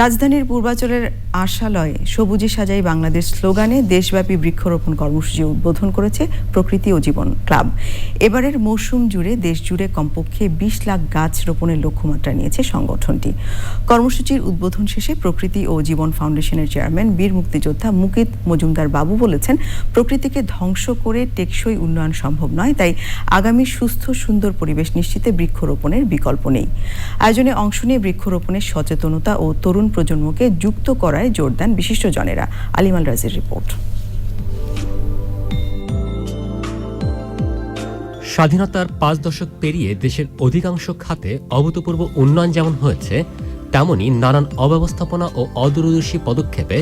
রাজধানীর পূর্বাচলের আশালয়ে সবুজে সাজাই বাংলাদেশ স্লোগানে দেশব্যাপী বৃক্ষরোপণ কর্মসূচি উদ্বোধন করেছে প্রকৃতি ও জীবন ক্লাব। এবারের মৌসুম জুড়ে দেশ জুড়ে কমপক্ষে বিশ লাখ গাছ রোপণের লক্ষ্যমাত্রা নিয়েছে সংগঠনটি। কর্মসূচির উদ্বোধন শেষে প্রকৃতি ও জীবন ফাউন্ডেশনের চেয়ারম্যান, বীর মুক্তিযোদ্ধা মুকিত মজুমদার বাবু বলেছেন, প্রকৃতিকে ধ্বংস করে টেকসই উন্নয়ন সম্ভব নয়, তাই আগামী সুস্থ, সুন্দর পরিবেশ নিশ্চিতে বৃক্ষরোপণের বিকল্প নেই। আয়োজনে অংশ নিয়ে বৃক্ষরোপণের সচেতনতা ও তরুণ প্রজন্মকে যুক্ত করায় জোর দেন বিশিষ্টজনেরা। আলিমাল রাজির রিপোর্ট। স্বাধীনতার পাঁচ দশক পেরিয়ে দেশের অধিকাংশ খাতে অভূতপূর্ব উন্নয়ন যেমন হয়েছে, তেমনি নানান অব্যবস্থাপনা ও অদূরদর্শী পদক্ষেপে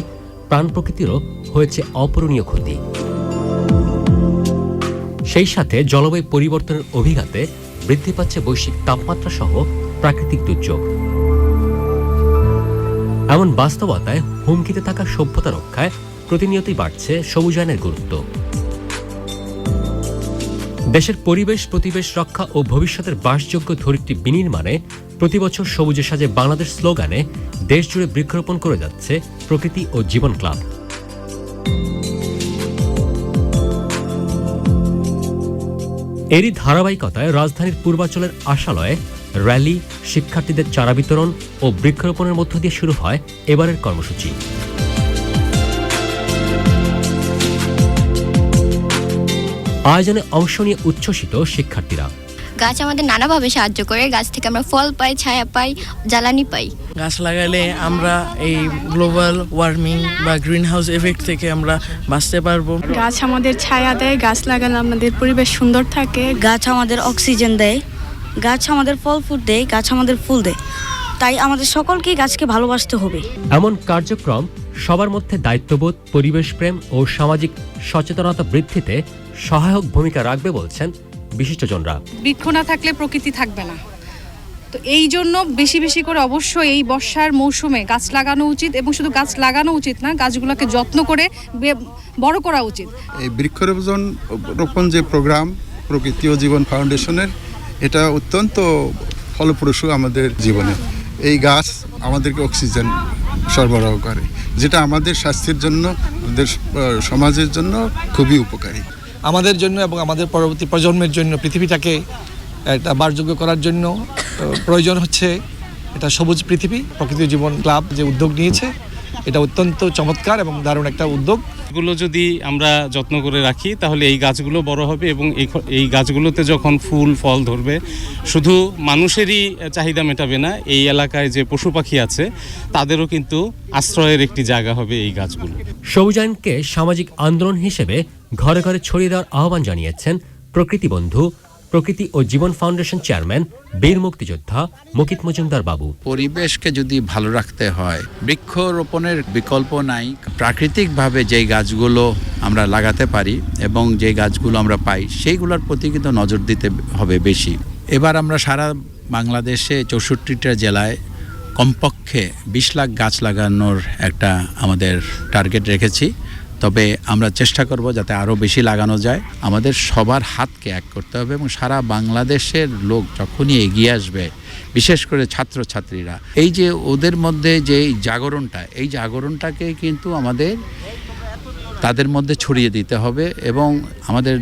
প্রাণ প্রকৃতিরও হয়েছে অপূরণীয় ক্ষতি। সেই সাথে জলবায়ু পরিবর্তনের অভিঘাতে বৃদ্ধি পাচ্ছে বৈশ্বিক তাপমাত্রা সহ প্রাকৃতিক দুর্যোগ। এমন বাস্তবতায় হুমকিতে থাকা সভ্যতা রক্ষায় প্রতিনিয়তই বাড়ছে সবুজায়নের গুরুত্ব। দেশের পরিবেশ, প্রতিবেশ রক্ষা ও ভবিষ্যতের বাসযোগ্য ধরিত্রী বিনির্মাণে প্রতিবছর সবুজে সাজে বাংলাদেশ স্লোগানে দেশ জুড়ে বৃক্ষরোপণ করে যাচ্ছে প্রকৃতি ও জীবন ক্লাব। এরই ধারাবাহিকতায় রাজধানীর পূর্বাঞ্চলের আশালয়ে র্যালি, শিক্ষার্থীদের চারা বিতরণ ও বৃক্ষরোপণের মধ্য দিয়ে শুরু হয় এবারের কর্মসূচি। আয়োজনে অংশ নিয়ে উচ্ছ্বসিত শিক্ষার্থীরা। গাছ আমাদের নানাভাবে সাহায্য করে। গাছ থেকে আমরা ফল পাই ছায়া পাই জ্বালানি পাই। গাছ লাগালে আমরা এই গ্লোবাল ওয়ার্মিং বা গ্রিন হাউস এফেক্ট থেকে আমরা বাঁচতে পারব। গাছ আমাদের ছায়া দেয় গাছ লাগালে আমাদের পরিবেশ সুন্দর থাকে। গাছ আমাদের অক্সিজেন দেয় গাছ আমাদের ফল ফুল দেয় গাছ আমাদের ফুল দেয়। তাই আমাদের সকলকেই গাছকে ভালোবাসতে হবে। এমন কার্যক্রম সবার মধ্যে দায়িত্ববোধ পরিবেশ প্রেম ও সামাজিক সচেতনতা বৃদ্ধিতে সহায়ক ভূমিকা রাখবে বলছেন বিশিষ্টজনরা। বৃক্ষ না থাকলে প্রকৃতি থাকবে না। তো এই জন্য বেশি বেশি করে অবশ্যই এই বর্ষার মৌসুমে গাছ লাগানো উচিত এবং শুধু গাছ লাগানো উচিত না গাছগুলোকে যত্ন করে বে- বড় করা উচিত। এই বৃক্ষরোপণ রোপণ যে প্রোগ্রাম প্রকৃতি ও জীবন ফাউন্ডেশনের এটা অত্যন্ত ফলপ্রসূ আমাদের জীবনে। এই গাছ আমাদেরকে অক্সিজেন সরবরাহ করে যেটা আমাদের স্বাস্থ্যের জন্য আমাদের সমাজের জন্য খুবই উপকারী। আমাদের জন্য এবং আমাদের পরবর্তী প্রজন্মের জন্য, পৃথিবীটাকে একটা বারযোগ্য করার জন্য প্রয়োজন হচ্ছে এটা সবুজ পৃথিবী, প্রকৃতি জীবন ক্লাব যে উদ্যোগ নিয়েছে। এটা অত্যন্ত চমৎকার এবং দারুণ একটা উদ্যোগ। গাছগুলো যদি আমরা যত্ন করে রাখি তাহলে এই গাছগুলো বড় হবে এবং এই এই গাছগুলোতে যখন ফুল ফল ধরবে শুধু মানুষেরই চাহিদা মেটাবে না এই এলাকায় যে পশু পাখি আছে তাদেরও কিন্তু আশ্রয়ের একটি জায়গা হবে এই গাছগুলো। সবুজায়নকে সামাজিক আন্দোলন হিসেবে ঘরে ঘরে ছড়িয়ে দেওয়ার আহ্বান জানিয়েছেন প্রকৃতি বন্ধু প্রকৃতি ও জীবন ফাউন্ডেশন চেয়ারম্যান, বীর মুক্তিযোদ্ধা মুকিত মজুমদার বাবু। পরিবেশকে যদি ভালো রাখতে হয়, বৃক্ষরোপণের বিকল্প নাই। প্রাকৃতিকভাবে যেই গাছগুলো আমরা লাগাতে পারি এবং যে গাছগুলো আমরা পাই, সেইগুলোর প্রতি কিন্তু নজর দিতে হবে বেশি। এবার আমরা সারা বাংলাদেশে চৌষট্টিটা জেলায় কমপক্ষে বিশ লাখ গাছ লাগানোর একটা আমাদের টার্গেট রেখেছি। তবে আমরা চেষ্টা করব যাতে আরও বেশি লাগানো যায়। আমাদের সবার হাতকে এক করতে হবে এবং সারা বাংলাদেশের লোক যখনই এগিয়ে আসবে, বিশেষ করে ছাত্রছাত্রীরা, এই যে ওদের মধ্যে যে জাগরণটা, এই জাগরণটাকে কিন্তু আমাদের তাদের মধ্যে ছড়িয়ে দিতে হবে এবং আমাদের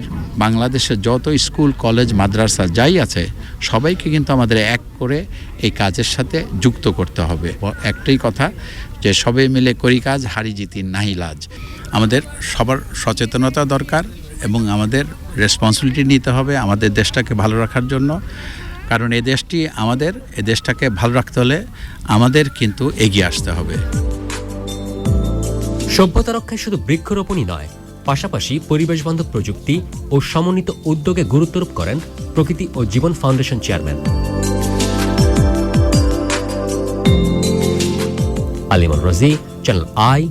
বাংলাদেশের যত স্কুল, কলেজ, মাদ্রাসা যাই আছে, সবাইকে কিন্তু আমাদের এক করে এই কাজের সাথে যুক্ত করতে হবে। একটাই কথা যে সবাই মিলে করি কাজ, হারি জিতি নাহি লাজ। আমাদের সবার সচেতনতা দরকার এবং আমাদের রেসপন্সিবিলিটি নিতে হবে আমাদের দেশটাকে ভালো রাখার জন্য। কারণ এই দেশটি আমাদের এই দেশটাকে ভালো রাখতে হলে আমাদের কিন্তু এগিয়ে আসতে হবে। সভ্যতা রক্ষায় শুধু বৃক্ষরোপণই নয়, পাশাপাশি পরিবেশবান্ধব প্রযুক্তি ও সমন্বিত উদ্যোগে গুরুত্বারোপ করেন প্রকৃতি ও জীবন ফাউন্ডেশন চেয়ারম্যান। আলিমন রাজি, চ্যানেল আই